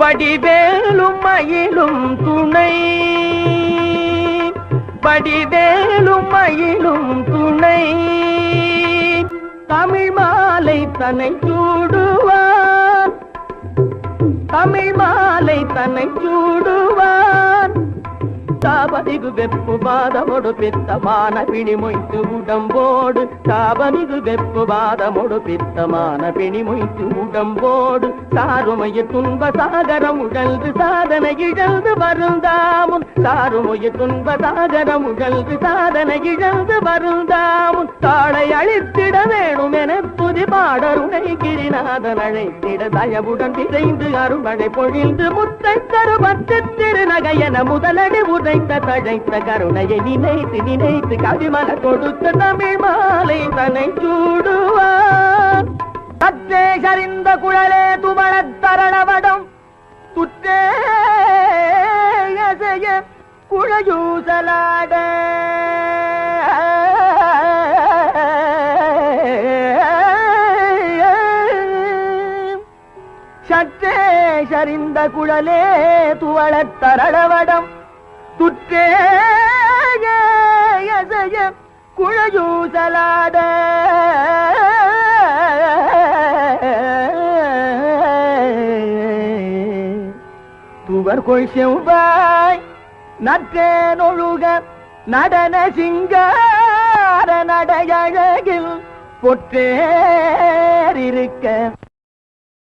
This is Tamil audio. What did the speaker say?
வடிவேலும் மயிலும் துணை. வடிவேலும் மயிலும் துணை. தமிழ் மாலை தன்னை சூடுவான் தமிழ் மாலை தன்னை சூடுவான் தாபமிகு வெப்பு பாதமொடு பித்தமான பிணி மொய்த்து உடம்போடு. தாபமிகு வெப்பு பாதமொடு பித்தமான பிணி மொய்த்து உடம்போடு. சாருமைய துன்ப சாகரம் உழல்து சாதனை இழந்து வருந்தாமுன். சாருமைய துன்ப சாகரம் உழல்து சாதனை இழந்து வருந்தாமுன். தாளை அழித்து அடருணை கிரிநாதன் அழைத்திட தயவுடன் விரைந்து அருமழை பொழிந்து முத்தை தருமத்து திருநகையன முதலடி உதைத்த தழைத்த கருணையை நினைத்து நினைத்து கவிமல கொடுத்த தமிழ் மாலை தன்னை சூடுவார். சற்றே சரிந்த குழலே துவளத் தரணவடம் துற்றே அசைய குழயூசலாட. சற்றே சரிந்த குழலே துவளத் தரளவடம். துற்றே அசைய குழயூசலாட. துவர் கொள் செவ்வாய் நற்றேனொழுக நடன சிங்கார நடையழகில் பொற்றேறிருக்க.